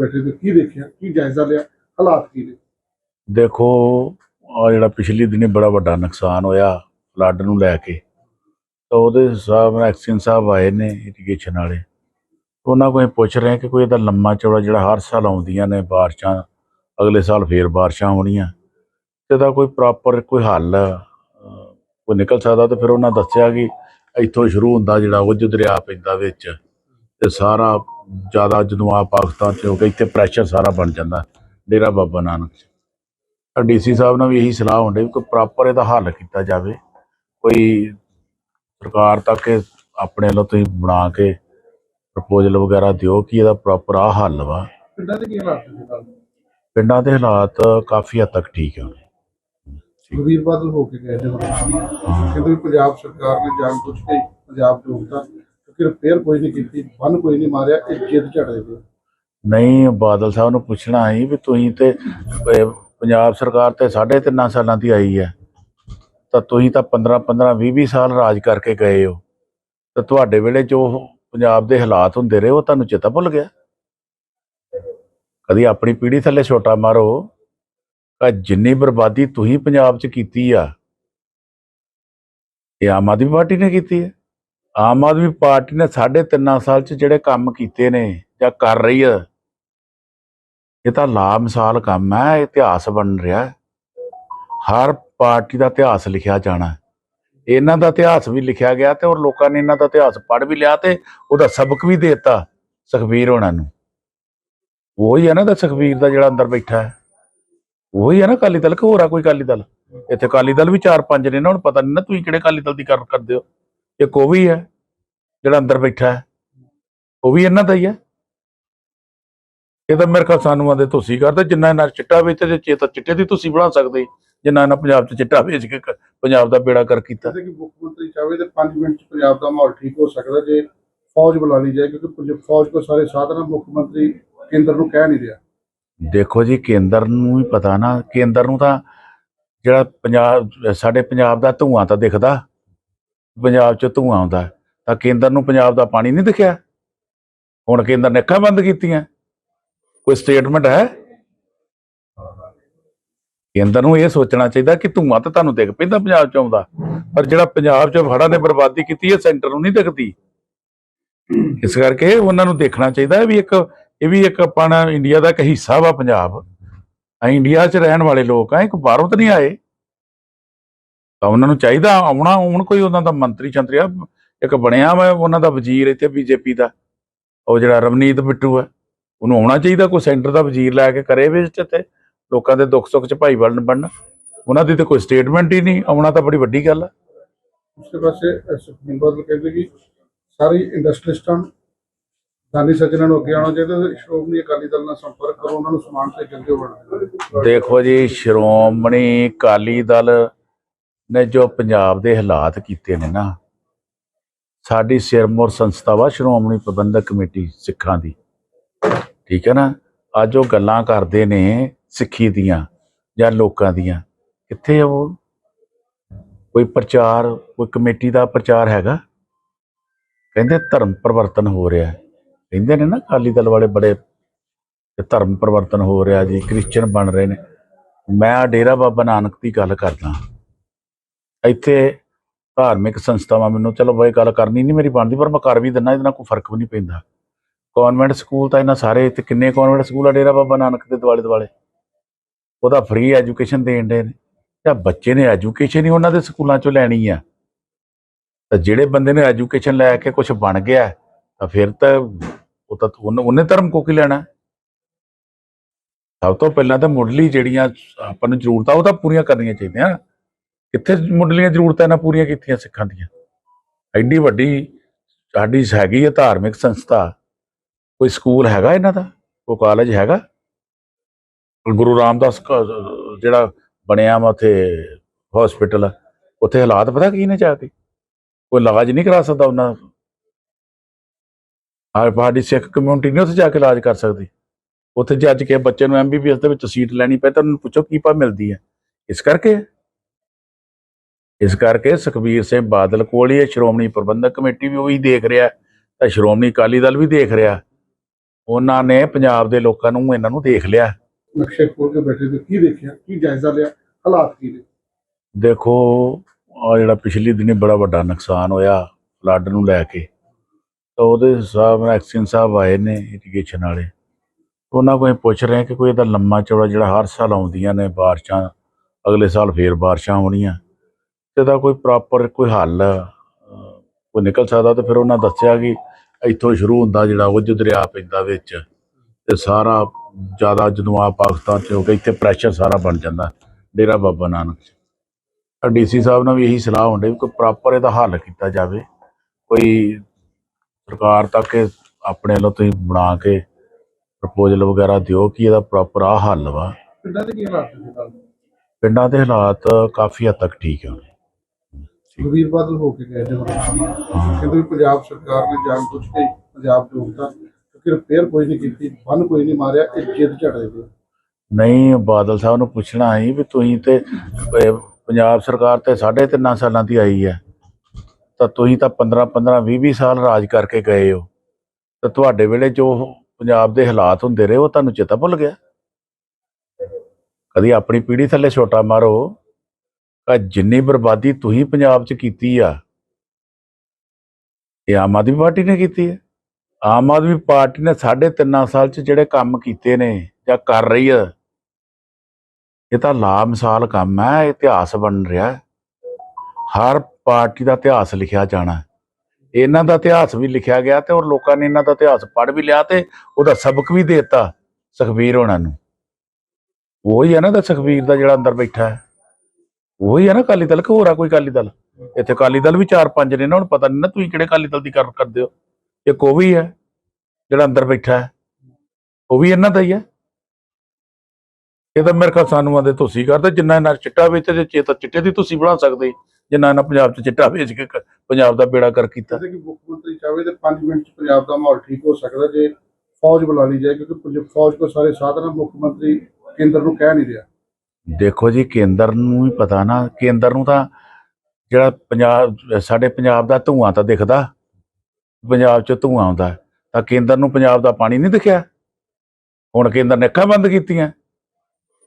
ਬੈਠੇ ਤੇ ਕੀ ਦੇਖਿਆ, ਕੀ ਜਾਇਜ਼ਾ ਲਿਆ, ਹਾਲਾਤ ਕੀ ਨੇ? ਦੇਖੋ ਆ ਜਿਹੜਾ ਪਿਛਲੀ ਦਿਨੀ ਬੜਾ ਵੱਡਾ ਨੁਕਸਾਨ ਹੋਇਆ ਫਲੱਡ ਨੂੰ ਲੈ ਕੇ, ਤਾਂ ਉਹਦੇ ਹਿਸਾਬ ਨਾਲ ਸਾਹਿਬ ਆਏ ਨੇ ਇਰੀਗੇਸ਼ਨ ਵਾਲੇ। ਉਹਨਾਂ ਕੋਲ ਪੁੱਛ ਰਹੇ ਕਿ ਕੋਈ ਇਹਦਾ ਲੰਮਾ ਚੌੜਾ ਜਿਹੜਾ ਹਰ ਸਾਲ ਆਉਂਦੀਆਂ ਨੇ ਬਾਰਿਸ਼ਾਂ, ਅਗਲੇ ਸਾਲ ਫੇਰ ਬਾਰਿਸ਼ਾਂ ਹੋਣੀਆਂ, ਤੇ ਦਾ ਕੋਈ ਪ੍ਰੋਪਰ ਕੋਈ ਹੱਲ ਕੋਈ ਨਿਕਲ ਸਕਦਾ ਤੇ ਫਿਰ ਉਹਨਾਂ ਦੱਸਿਆ ਕਿ ਇੱਥੋਂ ਸ਼ੁਰੂ ਹੁੰਦਾ ਜਿਹੜਾ ਉਜ ਦਰਿਆ ਪੈਂਦਾ ਵਿੱਚ। ਤੇ ਸਾਰਾ ਜ਼ਿਆਦਾ ਜਦੋਂ ਆ ਪਾਕਿਸਤਾਨ ਚ ਹੋ ਇੱਥੇ ਪ੍ਰੈਸ਼ਰ ਸਾਰਾ ਬਣ ਜਾਂਦਾ ਡੇਰਾ ਬਾਬਾ ਨਾਨਕ ਚ। ਡੀਸੀ ਸਾਹਿਬ ਨਾਲ ਵੀ ਇਹੀ ਸਲਾਹ ਹੁੰਦੀ ਕੋਈ ਪ੍ਰੋਪਰ ਇਹਦਾ ਹੱਲ ਕੀਤਾ ਜਾਵੇ। ਕੋਈ ਸਰਕਾਰ ਤੱਕ ਆਪਣੇ ਵੱਲੋਂ ਤੁਸੀਂ ਬਣਾ ਕੇ ਪ੍ਰਪੋਜ਼ਲ ਵਗੈਰਾ ਦਿਓ ਕਿ ਇਹਦਾ ਪ੍ਰੋਪਰ ਆ ਹੱਲ ਵਾ। ਪਿੰਡਾਂ ਦੇ ਕੀ ਹਾਲਾਤ ਨੇ ਫਿਲਹਾਲ? ਪਿੰਡਾਂ ਦੇ ਹਾਲਾਤ ਕਾਫੀ ਹੱਦ ਤੱਕ ਠੀਕ ਹੈ। ਸੁਖਬੀਰ ਬਾਦਲ ਹੋ ਕੇ ਗਏ ਨੇ। ਕਹਿੰਦੇ ਪੰਜਾਬ ਸਰਕਾਰ ਨੇ ਜਾਣ ਬੁੱਝ ਕੇ ਪੰਜਾਬ ਡੋਬਤਾ ਕਿਉਂਕਿ ਰਿਪੇਅਰ ਕੋਈ ਨਹੀਂ ਕੀਤੀ ਬੰਨ ਕੋਈ ਨਹੀਂ ਮਾਰਿਆ ਇਹ ਜਿੱਦ ਝੜਦੇ ਨੇ ਨਹੀਂ ਬਾਦਲ ਸਾਹਿਬ ਨੂੰ ਪੁੱਛਣਾ ਸੀ ਵੀ ਤੁਸੀਂ ਤੇ ਅਹ, ਪੰਜਾਬ ਸਰਕਾਰ ਤੇ ਸਾਢੇ ਤਿੰਨਾਂ ਸਾਲਾਂ ਦੀ ਆਈ ਹੈ। ਤਾਂ ਤੁਸੀਂ ਤਾਂ 15 15 20 20 ਸਾਲ ਰਾਜ ਕਰਕੇ ਗਏ ਹੋ। ਤਾਂ ਤੁਹਾਡੇ ਵੇਲੇ ਜੋ ਪੰਜਾਬ ਦੇ ਹਾਲਾਤ ਹੁੰਦੇ ਰਹੇ ਉਹ ਤੁਹਾਨੂੰ ਚੇਤਾ ਭੁੱਲ ਗਿਆ? ਕਦੀ ਆਪਣੀ ਪੀੜ੍ਹੀ ਥੱਲੇ ਛੋਟਾ ਮਾਰੋ। ਆ ਜਿੰਨੀ ਬਰਬਾਦੀ ਤੁਸੀਂ ਪੰਜਾਬ 'ਚ ਕੀਤੀ ਆ ਇਹ ਆਮ ਆਦਮੀ ਪਾਰਟੀ ਨੇ ਕੀਤੀ ਹੈ। ਆਮ ਆਦਮੀ ਪਾਰਟੀ ਨੇ ਸਾਢੇ ਤਿੰਨਾਂ ਸਾਲ 'ਚ ਜਿਹੜੇ ਕੰਮ ਕੀਤੇ ਨੇ ਜਾਂ ਕਰ ਰਹੀ ਹੈ, ਇਹ ਤਾਂ ਲਾ ਮਿਸਾਲ ਕੰਮ ਹੈ ਇਤਿਹਾਸ ਬਣ ਰਿਹਾ ਹਰ ਪਾਰਟੀ ਦਾ ਇਤਿਹਾਸ ਲਿਖਿਆ ਜਾਣਾ ਇਹਨਾਂ ਦਾ ਇਤਿਹਾਸ ਵੀ ਲਿਖਿਆ ਗਿਆ ਤੇ ਔਰ ਲੋਕਾਂ ਨੇ ਇਹਨਾਂ ਦਾ ਇਤਿਹਾਸ ਪੜ੍ਹ ਵੀ ਲਿਆ ਤੇ ਉਹਦਾ ਸਬਕ ਵੀ ਦੇ ਦਿੱਤਾ ਸੁਖਬੀਰ ਹੋਣਾ ਨੂੰ। ਉਹੀ ਹੈ ਨਾ ਦਾ ਸੁਖਬੀਰ ਦਾ ਜਿਹੜਾ ਅੰਦਰ ਬੈਠਾ ਹੈ। ਉਹੀ ਹੈ ਨਾ ਅਕਾਲੀ ਦਲ ਕਿ ਹੋਰ ਆ ਕੋਈ ਅਕਾਲੀ ਦਲ? ਇੱਥੇ ਅਕਾਲੀ ਦਲ ਵੀ ਚਾਰ ਪੰਜ ਨੇ ਨਾ, ਹੁਣ ਪਤਾ ਨਹੀਂ ਨਾ ਤੁਸੀਂ ਕਿਹੜੇ ਅਕਾਲੀ ਦਲ ਦੀ ਗੱਲ ਕਰਦੇ ਹੋ। ਇੱਕ ਉਹ ਵੀ ਹੈ ਜਿਹੜਾ ਅੰਦਰ ਬੈਠਾ ਹੈ ਉਹ ਵੀ ਇਹਨਾਂ ਦਾ ਹੀ ਹੈ। ਇਹ ਤਾਂ ਮੇਰੇ ਖਿਆਲ ਸਾਨੂੰ ਆਂਦੇ ਤੁਸੀਂ ਕਰਦੇ ਜਿੰਨਾ ਇਹਨਾਂ ਚਿੱਟਾ ਵੇਚਦੇ ਤੇ ਚੇਤਾ ਚਿੱਟੇ ਦੀ ਤੁਸੀਂ ਬਣਾ ਸਕਦੇ। ਜਿੰਨਾ ਇਹਨਾਂ ਪੰਜਾਬ 'ਚ ਚਿੱਟਾ ਵੇਚ ਕੇ ਪੰਜਾਬ ਦਾ ਬੇੜਾ ਕਰ ਕੀਤਾ। ਕਿ ਮੁੱਖ ਮੰਤਰੀ ਚਾਹਵੇ ਤੇ 5 ਮਿੰਟ ਚ ਪੰਜਾਬ ਦਾ ਮਾਹੌਲ ਠੀਕ ਹੋ ਸਕਦਾ ਜੇ ਫੌਜ ਬੁਲਾ ਲਈ ਜਾਏ ਕਿਉਂਕਿ ਫੌਜ ਕੋ ਸਾਰੇ ਸਾਧਨ ਮੁੱਖ ਮੰਤਰੀ ਕੇਂਦਰ ਨੂੰ ਕਹਿ ਨਹੀਂ ਰਿਹਾ। ਦੇਖੋ ਜੀ ਕੇਂਦਰ ਨੂੰ ਹੀ ਪਤਾ ਨਾ ਕੇਂਦਰ ਨੂੰ ਤਾਂ ਜਿਹੜਾ ਪੰਜਾਬ ਸਾਡੇ ਪੰਜਾਬ ਦਾ ਧੂਆਂ ਤਾਂ ਦਿਖਦਾ। ਪੰਜਾਬ 'ਚ ਧੂਆਂ ਆਉਂਦਾ ਤਾਂ ਕੇਂਦਰ ਨੂੰ ਪੰਜਾਬ ਦਾ ਪਾਣੀ ਨਹੀਂ ਦਿਖਿਆ। ਹੁਣ ਕੇਂਦਰ ਨੇ ਅੱਖਾਂ ਬੰਦ ਕੀਤੀਆਂ। ਕੋਈ ਸਟੇਟਮੈਂਟ ਹੈ? ਕੇਂਦਰ ਨੂੰ ਇਹ ਸੋਚਣਾ ਚਾਹੀਦਾ ਕਿ ਧੂਆਂ ਤਾਂ ਤੁਹਾਨੂੰ ਦਿਖ ਪੈਂਦਾ ਪੰਜਾਬ 'ਚ ਆਉਂਦਾ, ਪਰ ਜਿਹੜਾ ਪੰਜਾਬ 'ਚ ਹੜ੍ਹਾਂ ਨੇ ਬਰਬਾਦੀ ਕੀਤੀ ਹੈ ਸੈਂਟਰ ਨੂੰ ਨਹੀਂ ਦਿਖਦੀ। ਇਸ ਕਰਕੇ ਉਹਨਾਂ ਨੂੰ ਦੇਖਣਾ ਚਾਹੀਦਾ ਵੀ ਇੱਕ, ਇਹ ਵੀ ਇੱਕ ਆਪਣਾ ਇੰਡੀਆ ਦਾ ਇੱਕ ਹਿੱਸਾ ਵਾ ਪੰਜਾਬ। ਅਸੀਂ ਇੰਡੀਆ 'ਚ ਰਹਿਣ ਵਾਲੇ ਲੋਕ ਆ ਇੱਕ ਬਾਹਰੋਂ ਤਾਂ ਨਹੀਂ ਆਏ। ਤਾਂ ਉਹਨਾਂ ਨੂੰ ਚਾਹੀਦਾ ਆਉਣਾ ਹੁਣ ਕੋਈ ਉਹਨਾਂ ਦਾ ਮੰਤਰੀ ਚੰਤਰੀ ਆ ਇੱਕ ਬਣਿਆ ਵਾ ਉਹਨਾਂ ਦਾ ਵਜ਼ੀਰ ਇੱਥੇ ਬੀਜੇਪੀ ਦਾ ਉਹ ਜਿਹੜਾ ਰਵਨੀਤ ਬਿੱਟੂ ਹੈ ਉਹਨੂੰ ਆਉਣਾ ਚਾਹੀਦਾ ਕੋਈ ਸੈਂਟਰ ਦਾ ਵਜ਼ੀਰ ਲੈ ਕੇ ਕਰੇ ਵਿੱਚ ਤੇ ਲੋਕਾਂ ਦੇ ਦੁੱਖ ਸੁੱਖ 'ਚ ਭਾਈ ਬਣਨ ਬਣਨ। ਉਹਨਾਂ ਦੀ ਤੇ ਕੋਈ ਸਟੇਟਮੈਂਟ ਹੀ ਨਹੀਂ ਆਉਣਾ ਤਾਂ ਬੜੀ ਵੱਡੀ ਗੱਲ ਹੈ ਉਸਦੇ ਪਾਸੇ ਸੁਖਬੀਰ ਬਾਦਲ ਕਹਿੰਦੇ ਕਿ ਸਾਰੇ ਇੰਡਸਟਰੀਸਟਾਂ ਦਾਨੀ ਸੱਜਣਾਂ ਨੂੰ ਅੱਗੇ ਆਉਣਾ ਚਾਹੀਦਾ ਤੇ ਸ਼੍ਰੋਮਣੀ ਅਕਾਲੀ ਦਲ ਨਾਲ ਸੰਪਰਕ ਕਰੋ ਉਹਨਾਂ ਨੂੰ ਸਮਾਨ ਤੇ ਅੱਗੇ ਵਧਣਾ ਦੇਖੋ ਜੀ ਸ਼੍ਰੋਮਣੀ ਅਕਾਲੀ ਦਲ ਨੇ ਜੋ ਪੰਜਾਬ ਦੇ ਹਾਲਾਤ ਕੀਤੇ ਨੇ ਨਾ, ਸਾਡੀ ਸਿਰਮੌਰ ਸੰਸਥਾ ਵਾ, ਸ਼੍ਰੋਮਣੀ ਪ੍ਰਬੰਧਕ ਕਮੇਟੀ ਸਿੱਖਾਂ ਦੀ। ਠੀਕ ਹੈ ਨਾ? ਅੱਜ ਉਹ ਗੱਲਾਂ ਕਰਦੇ ਨੇ ਸਿੱਖੀ ਦੀਆਂ ਜਾਂ ਲੋਕਾਂ ਦੀਆਂ। ਕਿੱਥੇ ਉਹ? ਕੋਈ ਪ੍ਰਚਾਰ, ਕੋਈ ਕਮੇਟੀ ਦਾ ਪ੍ਰਚਾਰ ਹੈਗਾ? ਕਹਿੰਦੇ ਧਰਮ ਪਰਿਵਰਤਨ ਹੋ ਰਿਹਾ ਕਹਿੰਦੇ ਨੇ ਨਾ ਅਕਾਲੀ ਦਲ ਵਾਲੇ ਬੜੇ ਧਰਮ ਪਰਿਵਰਤਨ ਹੋ ਰਿਹਾ ਜੀ ਕ੍ਰਿਸਚੀਅਨ ਬਣ ਰਹੇ ਨੇ। ਮੈਂ ਡੇਰਾ ਬਾਬਾ ਨਾਨਕ ਦੀ ਗੱਲ ਕਰਦਾ। ਇੱਥੇ ਧਾਰਮਿਕ ਸੰਸਥਾਵਾਂ ਮੈਨੂੰ, ਚਲੋ ਬਈ ਗੱਲ ਕਰਨੀ ਨਹੀਂ ਮੇਰੀ ਬਣਦੀ, ਪਰ ਮੈਂ ਕਰ ਵੀ ਦਿੰਦਾ, ਇਹਦੇ ਨਾਲ ਕੋਈ ਫ਼ਰਕ ਵੀ ਨਹੀਂ ਪੈਂਦਾ। ਕਨਵੈਂਟ ਸਕੂਲ ਤਾਂ ਇਹਨਾਂ ਸਾਰੇ, ਇੱਥੇ ਕਿੰਨੇ ਕਨਵੈਂਟ ਸਕੂਲ ਆ ਡੇਰਾ ਬਾਬਾ ਨਾਨਕ ਦੇ ਦੁਆਲੇ ਦੁਆਲੇ? ਉਹਦਾ ਫ੍ਰੀ ਐਜੂਕੇਸ਼ਨ ਦੇਣ ਦੇ ਨੇ। ਤਾਂ ਬੱਚੇ ਨੇ ਐਜੂਕੇਸ਼ਨ ਹੀ ਉਹਨਾਂ ਦੇ ਸਕੂਲਾਂ ਚੋਂ ਲੈਣੀ ਆ। ਤਾਂ ਜਿਹੜੇ ਬੰਦੇ ਨੇ ਐਜੂਕੇਸ਼ਨ ਲੈ ਕੇ ਕੁਝ ਬਣ ਗਿਆ, ਤਾਂ ਫਿਰ ਤਾਂ ਉਹ ਤਾਂ ਉਹਨੇ ਉਹਨੇ ਧਰਮ ਕੋ ਕੀ ਲੈਣਾ? ਸਭ ਤੋਂ ਪਹਿਲਾਂ ਤਾਂ ਮੁੱਢਲੀ ਜਿਹੜੀਆਂ ਆਪਾਂ ਨੂੰ ਜ਼ਰੂਰਤਾਂ, ਉਹ ਤਾਂ ਪੂਰੀਆਂ ਕਰਨੀਆਂ ਚਾਹੀਦੀਆਂ। ਕਿੱਥੇ ਮੁੱਢਲੀਆਂ ਜ਼ਰੂਰਤਾਂ ਇਹਨਾਂ ਪੂਰੀਆਂ ਕੀਤੀਆਂ ਸਿੱਖਾਂ ਦੀਆਂ? ਐਡੀ ਵੱਡੀ ਸਾਡੀ ਹੈਗੀ ਹੈ ਧਾਰਮਿਕ ਸੰਸਥਾ। ਕੋਈ ਸਕੂਲ ਹੈਗਾ ਇਹਨਾਂ ਦਾ? ਕੋਈ ਕਾਲਜ ਹੈਗਾ? ਗੁਰੂ ਰਾਮਦਾਸ ਜਿਹੜਾ ਬਣਿਆ ਵਾ ਉੱਥੇ ਹਸਪੀਟਲ ਉੱਥੇ ਹਾਲਾਤ ਪਤਾ ਕੀ ਨੇ ਜਾ ਕੇ? ਕੋਈ ਇਲਾਜ ਨਹੀਂ ਕਰਾ ਸਕਦਾ ਉਹਨਾਂ? ਆਹ ਸਾਡੀ ਸਿੱਖ ਕਮਿਊਨਿਟੀ ਨਹੀਂ ਉੱਥੇ ਜਾ ਕੇ ਇਲਾਜ ਕਰ ਸਕਦੀ। ਉੱਥੇ ਜੱਜ ਕੇ ਬੱਚੇ ਨੂੰ ਐਮਬੀਬੀਐਸ ਦੇ ਵਿੱਚ ਸੀਟ ਲੈਣੀ ਪਏ ਤਾਂ ਉਹਨੂੰ ਪੁੱਛੋ ਕੀ ਪਾ ਮਿਲਦੀ ਹੈ ਇਸ ਕਰਕੇ ਇਸ ਕਰਕੇ ਸੁਖਬੀਰ ਸਿੰਘ ਬਾਦਲ ਕੋਲ ਹੀ ਇਹ ਸ਼੍ਰੋਮਣੀ ਪ੍ਰਬੰਧਕ ਕਮੇਟੀ ਵੀ ਉਹੀ ਦੇਖ ਰਿਹਾ ਤਾਂ ਸ਼੍ਰੋਮਣੀ ਅਕਾਲੀ ਦਲ ਵੀ ਦੇਖ ਰਿਹਾ ਉਹਨਾਂ ਨੇ ਪੰਜਾਬ ਦੇ ਲੋਕਾਂ ਨੂੰ ਇਹਨਾਂ ਨੂੰ ਦੇਖ ਲਿਆ ਨਕਸ਼ੇ ਖੋਲ ਕੇ ਬੈਠੇ ਤੇ ਕੀ ਦੇਖਿਆ ਕੀ ਜਾਇਜ਼ਾ ਲਿਆ ਹਾਲਾਤ ਕੀ ਨੇ? ਦੇਖੋ ਆ ਜਿਹੜਾ ਪਿਛਲੀ ਦਿਨੀ ਬੜਾ ਵੱਡਾ ਨੁਕਸਾਨ ਹੋਇਆ ਫਲੱਡ ਨੂੰ ਲੈ ਕੇ ਤਾਂ ਉਹਦੇ ਹਿਸਾਬ ਨਾਲ ਐਕਸ਼ਨ ਸਾਹਿਬ ਆਏ ਨੇ ਇਰੀਗੇਸ਼ਨ ਵਾਲੇ। ਉਹਨਾਂ ਕੋਲ ਪੁੱਛ ਰਹੇ ਕਿ ਕੋਈ ਇਹਦਾ ਲੰਮਾ ਚੌੜਾ ਜਿਹੜਾ ਹਰ ਸਾਲ ਆਉਂਦੀਆਂ ਨੇ ਬਾਰਿਸ਼ਾਂ ਅਗਲੇ ਸਾਲ ਫੇਰ ਬਾਰਿਸ਼ਾਂ ਹੋਣੀਆਂ ਤੇ ਦਾ ਕੋਈ ਪ੍ਰੋਪਰ ਕੋਈ ਹੱਲ ਕੋਈ ਨਿਕਲ ਸਕਦਾ ਤੇ ਫਿਰ ਉਹਨਾਂ ਦੱਸਿਆ ਕਿ ਇੱਥੋਂ ਸ਼ੁਰੂ ਹੁੰਦਾ ਜਿਹੜਾ ਉਹ ਦਰਿਆ ਪੈਂਦਾ ਵਿੱਚ ਤੇ ਸਾਰਾ ਜ਼ਿਆਦਾ ਜਦੋਂ ਆ ਪਾਕਿਸਤਾਨ ਚ ਹੋ ਕੇ ਇੱਥੇ ਪ੍ਰੈਸ਼ਰ ਸਾਰਾ ਬਣ ਜਾਂਦਾ ਡੇਰਾ ਬਾਬਾ ਨਾਨਕ ਚ। ਡੀਸੀ ਸਾਹਿਬ ਨਾਲ ਵੀ ਇਹੀ ਸਲਾਹ ਹੁੰਦੀ ਕੋਈ ਪ੍ਰੋਪਰ ਇਹਦਾ ਹੱਲ ਕੀਤਾ ਜਾਵੇ। ਕੋਈ ਸਰਕਾਰ ਤੱਕ ਆਪਣੇ ਵੱਲੋਂ ਤੁਸੀਂ ਬਣਾ ਕੇ ਪ੍ਰਪੋਜ਼ਲ ਵਗੈਰਾ ਦਿਓ ਕਿ ਇਹਦਾ ਪ੍ਰੋਪਰ ਆ ਹੱਲ ਵਾ। ਪਿੰਡਾਂ ਦੇ ਕੀ ਹਾਲਾਤ? ਪਿੰਡਾਂ ਦੇ ਹਾਲਾਤ ਕਾਫੀ ਹੱਦ ਤੱਕ ਠੀਕ ਹੈ ਸੁਖਬੀਰ ਬਾਦਲ ਹੋ ਕੇ ਗਏ ਨੇ ਕਹਿੰਦੇ ਵੀ ਪੰਜਾਬ ਸਰਕਾਰ ਨੇ ਜਾਣ ਬੁੱਝ ਕੇ ਪੰਜਾਬ ਡੋਬਤਾ ਕਿਉਂਕਿ ਰਿਪੇਅਰ ਕੋਈ ਨਹੀਂ ਕੀਤੀ ਬੰਨ ਕੋਈ ਨਹੀਂ ਮਾਰਿਆ ਇਹ ਜਿੱਦ ਝੜੇ ਦੇ ਨਹੀਂ ਬਾਦਲ ਸਾਹਿਬ ਨੂੰ ਪੁੱਛਣਾ ਸੀ ਵੀ ਤੁਸੀਂ ਤੇ ਅਹ, ਪੰਜਾਬ ਸਰਕਾਰ ਤੇ ਸਾਢੇ ਤਿੰਨਾਂ ਸਾਲਾਂ ਦੀ ਆਈ ਹੈ। ਤਾਂ ਤੁਸੀਂ ਤਾਂ 15 15 20 20 ਸਾਲ ਰਾਜ ਕਰਕੇ ਗਏ ਹੋ। ਤਾਂ ਤੁਹਾਡੇ ਵੇਲੇ ਜੋ ਪੰਜਾਬ ਦੇ ਹਾਲਾਤ ਹੁੰਦੇ ਰਹੇ ਉਹ ਤੁਹਾਨੂੰ ਚੇਤਾ ਭੁੱਲ ਗਿਆ? ਕਦੀ ਆਪਣੀ ਪੀੜ੍ਹੀ ਥੱਲੇ ਛੋਟਾ ਮਾਰੋ। ਜਿੰਨੀ ਬਰਬਾਦੀ ਤੁਸੀਂ ਪੰਜਾਬ 'ਚ ਕੀਤੀ ਆ, ਇਹ ਆਮ ਆਦਮੀ ਪਾਰਟੀ ਨੇ ਕੀਤੀ ਹੈ। ਆਮ ਆਦਮੀ ਪਾਰਟੀ ਨੇ ਸਾਢੇ ਤਿੰਨਾਂ ਸਾਲ 'ਚ ਜਿਹੜੇ ਕੰਮ ਕੀਤੇ ਨੇ ਜਾਂ ਕਰ ਰਹੀ ਆ, ਇਹ ਤਾਂ ਲਾ ਮਿਸਾਲ ਕੰਮ ਹੈ ਇਤਿਹਾਸ ਬਣ ਰਿਹਾ ਹਰ ਪਾਰਟੀ ਦਾ ਇਤਿਹਾਸ ਲਿਖਿਆ ਜਾਣਾ ਇਹਨਾਂ ਦਾ ਇਤਿਹਾਸ ਵੀ ਲਿਖਿਆ ਗਿਆ ਤੇ ਔਰ ਲੋਕਾਂ ਨੇ ਇਹਨਾਂ ਦਾ ਇਤਿਹਾਸ ਪੜ੍ਹ ਵੀ ਲਿਆ ਤੇ ਉਹਦਾ ਸਬਕ ਵੀ ਦੇ ਦਿੱਤਾ ਸੁਖਬੀਰ ਹੋਣਾ ਨੂੰ। ਉਹੀ ਹੈ ਨਾ ਦਾ ਸੁਖਬੀਰ ਦਾ ਜਿਹੜਾ ਅੰਦਰ ਬੈਠਾ ਹੈ। ਉਹੀ ਹੈ ਨਾ ਅਕਾਲੀ ਦਲ ਕਿ ਹੋਰ ਆ ਕੋਈ ਅਕਾਲੀ ਦਲ? ਇੱਥੇ ਅਕਾਲੀ ਦਲ ਵੀ ਚਾਰ ਪੰਜ ਨੇ ਨਾ, ਹੁਣ ਪਤਾ ਨਹੀਂ ਨਾ ਤੁਸੀਂ ਕਿਹੜੇ ਅਕਾਲੀ ਦਲ ਦੀ ਗੱਲ ਕਰਦੇ ਹੋ। ਇੱਕ ਉਹ ਵੀ ਹੈ, ਜਿਹੜਾ ਅੰਦਰ ਬੈਠਾ ਹੈ। ਉਹ ਵੀ ਇਹਨਾਂ ਦਾ ਹੀ ਹੈ। ਇਹ ਤਾਂ ਮੇਰੇ ਖਿਆਲ ਸਾਨੂੰ ਆਂਦੇ ਤੁਸੀਂ ਕਰਦੇ, ਜਿੰਨਾ ਇਹਨਾਂ ਚਿੱਟਾ ਵੇਚਦੇ ਚੇ ਤਾਂ ਚਿੱਟੇ ਦੀ ਤੁਸੀਂ ਬਣਾ ਸਕਦੇ ਜਿੰਨਾ ਇਹਨਾਂ ਪੰਜਾਬ 'ਚ ਚਿੱਟਾ ਵੇਚ ਕੇ ਪੰਜਾਬ ਦਾ ਬੇੜਾ ਕਰ ਕੀਤਾ। ਕਿ ਮੁੱਖ ਮੰਤਰੀ ਚਾਹੇ ਤੇ 5 ਮਿੰਟ ਚ ਪੰਜਾਬ ਦਾ ਮਾਹੌਲ ਠੀਕ ਹੋ ਸਕਦਾ ਜੇ ਫੌਜ ਬੁਲਾ ਲਈ ਜਾਏ, ਕਿਉਂਕਿ ਫੌਜ ਕੋ ਸਾਰੇ ਸਾਧਨ ਮੁੱਖ ਮੰਤਰੀ ਕੇਂਦਰ ਨੂੰ ਕਹਿ ਨਹੀਂ ਰਿਹਾ। ਦੇਖੋ ਜੀ, ਕੇਂਦਰ ਨੂੰ ਹੀ ਪਤਾ ਨਾ, ਕੇਂਦਰ ਨੂੰ ਤਾਂ ਜਿਹੜਾ ਪੰਜਾਬ, ਸਾਡੇ ਪੰਜਾਬ ਦਾ ਧੂਆਂ ਤਾਂ ਦਿਖਦਾ, ਪੰਜਾਬ 'ਚ ਧੂਆਂ ਆਉਂਦਾ, ਤਾਂ ਕੇਂਦਰ ਨੂੰ ਪੰਜਾਬ ਦਾ ਪਾਣੀ ਨਹੀਂ ਦਿਖਿਆ। ਹੁਣ ਕੇਂਦਰ ਨੇ ਅੱਖਾਂ ਬੰਦ ਕੀਤੀਆਂ।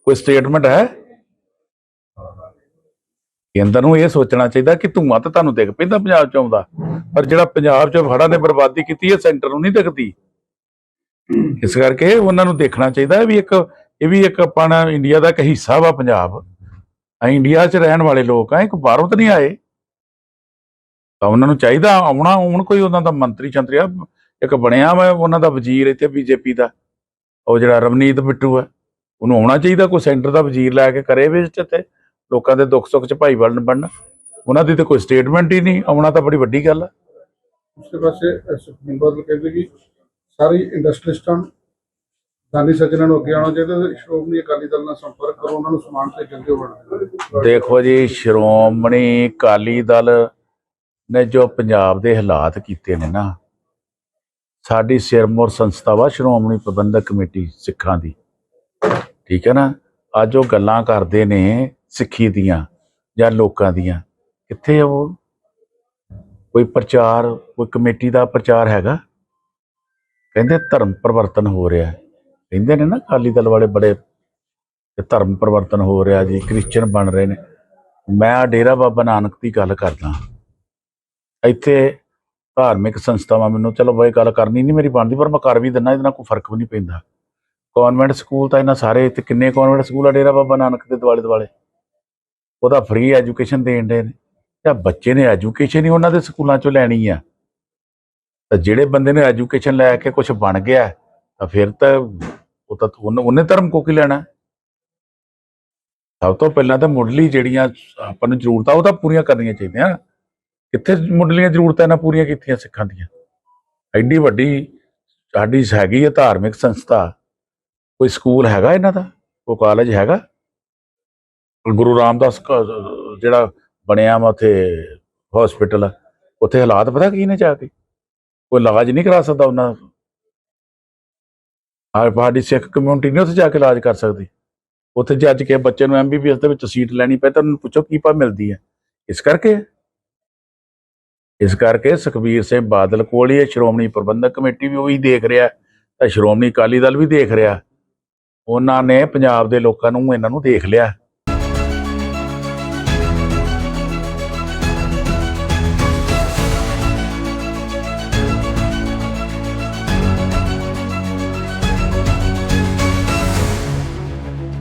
ਕੋਈ ਸਟੇਟਮੈਂਟ ਹੈ? ਕੇਂਦਰ ਨੂੰ ਇਹ ਸੋਚਣਾ ਚਾਹੀਦਾ ਕਿ ਧੂਆਂ ਤਾਂ ਤੁਹਾਨੂੰ ਦਿਖ ਪੈਂਦਾ ਪੰਜਾਬ 'ਚ ਆਉਂਦਾ, ਪਰ ਜਿਹੜਾ ਪੰਜਾਬ 'ਚ ਹੜ੍ਹਾਂ ਨੇ ਬਰਬਾਦੀ ਕੀਤੀ ਹੈ ਸੈਂਟਰ ਨੂੰ ਨਹੀਂ ਦਿਖਦੀ। ਇਸ ਕਰਕੇ ਉਹਨਾਂ ਨੂੰ ਦੇਖਣਾ ਚਾਹੀਦਾ ਵੀ ਇੱਕ ਇਹ ਵੀ ਇੱਕ ਆਪਣਾ ਇੰਡੀਆ ਦਾ ਇੱਕ ਹਿੱਸਾ ਵਾ ਪੰਜਾਬ। ਅਸੀਂ ਇੰਡੀਆ 'ਚ ਰਹਿਣ ਵਾਲੇ ਲੋਕ ਆ ਇੱਕ ਬਾਹਰੋਂ ਤਾਂ ਨਹੀਂ ਆਏ। ਤਾਂ ਉਹਨਾਂ ਨੂੰ ਚਾਹੀਦਾ ਆਉਣਾ ਹੁਣ ਕੋਈ ਉਹਨਾਂ ਦਾ ਮੰਤਰੀ ਚੰਤਰੀਆ ਇੱਕ ਬਣਿਆ ਵਾ ਉਹਨਾਂ ਦਾ ਵਜ਼ੀਰ ਇੱਥੇ ਬੀਜੇਪੀ ਦਾ। ਉਹ ਜਿਹੜਾ ਰਵਨੀਤ ਬਿੱਟੂ ਹੈ ਉਹਨੂੰ ਆਉਣਾ ਚਾਹੀਦਾ ਕੋਈ ਸੈਂਟਰ ਦਾ ਵਜ਼ੀਰ ਲੈ ਕੇ ਕਰੇ ਵਿੱਚ ਤੇ ਲੋਕਾਂ ਦੇ ਦੁੱਖ ਸੁੱਖ 'ਚ ਭਾਈ ਬਣਨ ਬਣਨ। ਉਹਨਾਂ ਦੀ ਤਾਂ ਕੋਈ ਸਟੇਟਮੈਂਟ ਹੀ ਨਹੀਂ ਆਉਣਾ ਤਾਂ ਬੜੀ ਵੱਡੀ ਗੱਲ ਆ। ਉਸਦੇ ਪਾਸੇ ਅਹ, ਸੁਖਬੀਰ ਬਾਦਲ ਕਹਿੰਦੇ ਕਿ ਸਾਰੀ ਇੰਡਸਟਰੀਸਟਾਂ ਦਾਨੀ ਸੱਜਣਾਂ ਨੂੰ ਅੱਗੇ ਆਉਣਾ ਚਾਹੀਦਾ ਸ਼੍ਰੋਮਣੀ ਅਕਾਲੀ ਦਲ ਨਾਲ ਸੰਪਰਕ ਕਰੋ, ਉਹਨਾਂ ਨੂੰ ਸਮਾਨ ਭੇਜਣ ਦੀ ਵੜਦੇ ਦੇਖੋ ਜੀ, ਸ਼੍ਰੋਮਣੀ ਅਕਾਲੀ ਦਲ ਨੇ ਜੋ ਪੰਜਾਬ ਦੇ ਹਾਲਾਤ ਕੀਤੇ ਨੇ ਨਾ, ਸਾਡੀ ਸਿਰਮੌਰ ਸੰਸਥਾ ਵਾ ਸ਼੍ਰੋਮਣੀ ਪ੍ਰਬੰਧਕ ਕਮੇਟੀ ਸਿੱਖਾਂ ਦੀ, ਠੀਕ ਹੈ ਨਾ? ਅੱਜ ਉਹ ਗੱਲਾਂ ਕਰਦੇ ਨੇ ਸਿੱਖੀ ਦੀਆਂ ਜਾਂ ਲੋਕਾਂ ਦੀਆਂ। ਕਿੱਥੇ ਆ ਉਹ? ਕੋਈ ਪ੍ਰਚਾਰ, ਕੋਈ ਕਮੇਟੀ ਦਾ ਪ੍ਰਚਾਰ ਹੈਗਾ? ਕਹਿੰਦੇ ਧਰਮ ਪਰਿਵਰਤਨ ਹੋ ਰਿਹਾ ਹੈ। ਕਹਿੰਦੇ ਨੇ ਨਾ ਅਕਾਲੀ ਦਲ ਵਾਲੇ ਬੜੇ ਧਰਮ ਪਰਿਵਰਤਨ ਹੋ ਰਿਹਾ ਜੀ ਕ੍ਰਿਸਚੀਅਨ ਬਣ ਰਹੇ ਨੇ। ਮੈਂ ਡੇਰਾ ਬਾਬਾ ਨਾਨਕ ਦੀ ਗੱਲ ਕਰਦਾ ਇੱਥੇ ਧਾਰਮਿਕ ਸੰਸਥਾਵਾਂ ਮੈਨੂੰ, ਚਲੋ ਬਈ ਗੱਲ ਕਰਨੀ ਨਹੀਂ ਮੇਰੀ ਬਣਦੀ, ਪਰ ਮੈਂ ਕਰ ਵੀ ਦਿੰਦਾ, ਇਹਦੇ ਨਾਲ ਕੋਈ ਫ਼ਰਕ ਵੀ ਨਹੀਂ ਪੈਂਦਾ। ਕਨਵੈਂਟ ਸਕੂਲ ਤਾਂ ਇਹਨਾਂ ਸਾਰੇ, ਇੱਥੇ ਕਿੰਨੇ ਕਨਵੈਂਟ ਸਕੂਲ ਆ ਡੇਰਾ ਬਾਬਾ ਨਾਨਕ ਦੇ ਦੁਆਲੇ ਦੁਆਲੇ? ਉਹਦਾ ਫ੍ਰੀ ਐਜੂਕੇਸ਼ਨ ਦੇਣ ਦੇ ਨੇ। ਤਾਂ ਬੱਚੇ ਨੇ ਐਜੂਕੇਸ਼ਨ ਹੀ ਉਹਨਾਂ ਦੇ ਸਕੂਲਾਂ ਚੋਂ ਲੈਣੀ ਆ। ਤਾਂ ਜਿਹੜੇ ਬੰਦੇ ਨੇ ਐਜੂਕੇਸ਼ਨ ਲੈ ਕੇ ਕੁਝ ਬਣ ਗਿਆ, ਤਾਂ ਫਿਰ ਤਾਂ ਉਹ ਤਾਂ ਉਹਨੇ ਉਹਨੇ ਧਰਮ ਕੋ ਕੀ ਲੈਣਾ? ਸਭ ਤੋਂ ਪਹਿਲਾਂ ਤਾਂ ਮੁੱਢਲੀ ਜਿਹੜੀਆਂ ਆਪਾਂ ਨੂੰ ਜ਼ਰੂਰਤਾਂ, ਉਹ ਤਾਂ ਪੂਰੀਆਂ ਕਰਨੀਆਂ ਚਾਹੀਦੀਆਂ। ਕਿੱਥੇ ਮੁੱਢਲੀਆਂ ਜ਼ਰੂਰਤਾਂ ਇਹਨਾਂ ਪੂਰੀਆਂ ਕੀਤੀਆਂ ਸਿੱਖਾਂ ਦੀਆਂ? ਐਡੀ ਵੱਡੀ ਸਾਡੀ ਹੈਗੀ ਹੈ ਧਾਰਮਿਕ ਸੰਸਥਾ। ਕੋਈ ਸਕੂਲ ਹੈਗਾ ਇਹਨਾਂ ਦਾ? ਕੋਈ ਕਾਲਜ ਹੈਗਾ? ਗੁਰੂ ਰਾਮਦਾਸ ਜਿਹੜਾ ਬਣਿਆ ਵਾ ਉੱਥੇ ਹਸਪੀਟਲ ਉੱਥੇ ਹਾਲਾਤ ਪਤਾ ਕੀ ਨੇ ਜਾ ਕੇ? ਕੋਈ ਇਲਾਜ ਨਹੀਂ ਕਰਾ ਸਕਦਾ ਉਹਨਾਂ ਦਾ ਸਾਡੀ ਸਿੱਖ ਕਮਿਊਨਿਟੀ ਨਹੀਂ ਉੱਥੇ ਜਾ ਕੇ ਇਲਾਜ ਕਰ ਸਕਦੀ। ਉੱਥੇ ਜੇ ਅੱਜ ਕੇ ਬੱਚੇ ਨੂੰ ਐਮਬੀਬੀਐਸ ਦੇ ਵਿੱਚ ਸੀਟ ਲੈਣੀ ਪਏ, ਤਾਂ ਉਹਨੂੰ ਪੁੱਛੋ ਕੀ ਪਾ ਮਿਲਦੀ ਹੈ। ਇਸ ਕਰਕੇ ਇਸ ਕਰਕੇ ਸੁਖਬੀਰ ਸਿੰਘ ਬਾਦਲ ਕੋਲ ਹੀ ਸ਼੍ਰੋਮਣੀ ਪ੍ਰਬੰਧਕ ਕਮੇਟੀ ਵੀ ਉਹੀ ਦੇਖ ਰਿਹਾ, ਤਾਂ ਸ਼੍ਰੋਮਣੀ ਅਕਾਲੀ ਦਲ ਵੀ ਦੇਖ ਰਿਹਾ। ਉਹਨਾਂ ਨੇ ਪੰਜਾਬ ਦੇ ਲੋਕਾਂ ਨੂੰ ਇਹਨਾਂ ਨੂੰ ਦੇਖ ਲਿਆ।